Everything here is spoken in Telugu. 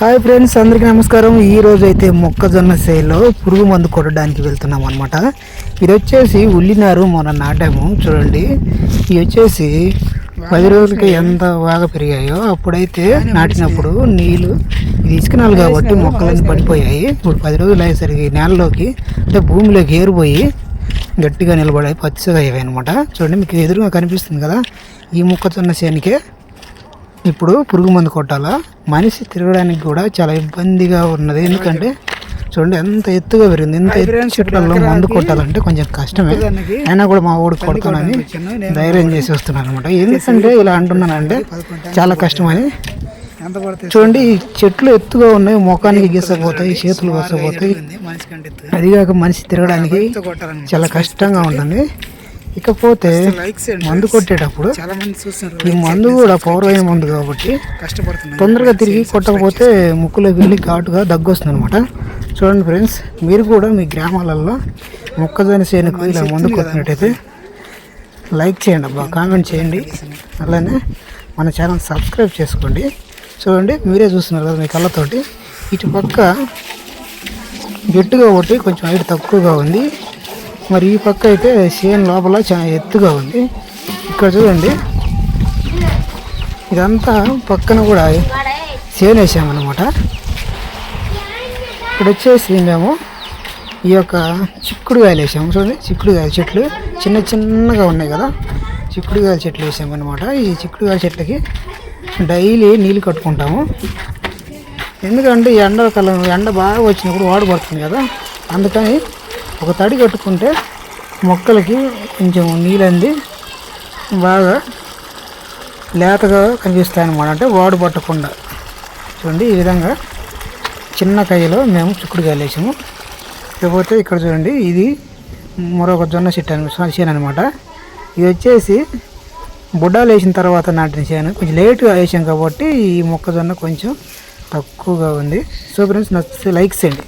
హాయ్ ఫ్రెండ్స్ అందరికీ నమస్కారం. ఈ రోజు అయితే మొక్కజొన్న సేలో పురుగు మందు కొట్టడానికి వెళ్తున్నాం అనమాట ఇది వచ్చేసి ఉల్లినారు మొన్న నాటాము చూడండి. ఇది వచ్చేసి పది రోజులకి ఎంత బాగా పెరిగాయో అప్పుడైతే నాటినప్పుడు నీళ్ళు ఇది ఇసుకనాలు కాబట్టి మొక్కలన్నీ పడిపోయాయి. ఇప్పుడు పది రోజులు అయ్యేసరికి నేలలోకి అంటే భూమిలోకి ఏరిపోయి గట్టిగా నిలబడాయి పచ్చిగా అయ్యాయి అనమాట చూడండి మీకు ఎదురుగా కనిపిస్తుంది కదా ఈ మొక్కజొన్న చేనికే. ఇప్పుడు పురుగు మందు కొట్టాలా? మనిషి తిరగడానికి కూడా చాలా ఇబ్బందిగా ఉన్నది. ఎందుకంటే చూడండి ఎంత ఎత్తుగా పెరిగింది. ఎంత ఎత్తు చెట్లలో మందు కొట్టాలంటే కొంచెం కష్టమే. అయినా కూడా మా ఊడికి కొడతానని ధైర్యం చేసి వస్తున్నాను అనమాట ఎందుకంటే ఇలా అంటున్నానంటే చాలా కష్టమని. చూడండి ఈ చెట్లు ఎత్తుగా ఉన్నాయి ముఖానికి గీసపోతాయి చేతులు గీసపోతాయి అదిగాక మనిషి తిరగడానికి చాలా కష్టంగా ఉంటుంది. ఇకపోతే మందు కొట్టేటప్పుడు చాలా మంది చూస్తున్నారు ఈ మందు కూడా పవర్ అయిన మందు కాబట్టి తొందరగా తిరిగి కొట్టకపోతే ముక్కులోకి వెళ్ళి ఘాటుగా దగ్గు వస్తుంది అనమాట చూడండి ఫ్రెండ్స్ మీరు కూడా మీ గ్రామాలలో మొక్కజొన్న చేనుకు ఇలా మందు కొట్టినట్టయితే లైక్ చేయండి అబ్బా కామెంట్ చేయండి. అలానే మన ఛానల్ సబ్స్క్రైబ్ చేసుకోండి. చూడండి మీరే చూస్తున్నారు కదా మీ కళ్ళతోటి. ఇటు పక్క గట్టిగా ఒకటి కొంచెం హైట్ తక్కువగా ఉంది. మరి ఈ పక్క అయితే సేన్ లోపల చాలా ఎత్తుగా ఉంది. ఇక్కడ చూడండి. ఇదంతా పక్కన కూడా సేన్ వేసామన్నమాట. ఇక్కడ వచ్చేసి మేము ఈ యొక్క చిక్కుడుగాయలు వేసాము. చూడండి చిక్కుడుగాయల చెట్లు చిన్న చిన్నగా ఉన్నాయి కదా. చిక్కుడుగాయల చెట్లు వేసామన్నమాట. ఈ చిక్కుడుగాయల చెట్లకి డైలీ నీళ్ళు కట్టుకుంటాము. ఎందుకంటే ఈ ఎండాకాలం ఎండ బాగా వచ్చినప్పుడు వాడు పడుతుంది కదా. అందుకని ఒక తడి కట్టుకుంటే మొక్కలకి కొంచెం నీళ్ళు అంది బాగా లేతగా కనిపిస్తాయి అన్నమాట అంటే వాడు పట్టకుండా. చూడండి ఈ విధంగా చిన్న కయ్యలో మేము చిక్కుడుకాయలు వేసాము. లేకపోతే ఇక్కడ చూడండి ఇది మరొక జొన్న చెట్టు అని చేను అనమాట ఇది వచ్చేసి బుడ్డాలు వేసిన తర్వాత నాటిన చేను. కొంచెం లేటుగా వేసాం కాబట్టి ఈ మొక్కజొన్న కొంచెం తక్కువగా ఉంది. సో ఫ్రెండ్స్ నచ్చితే లైక్స్ చేయండి.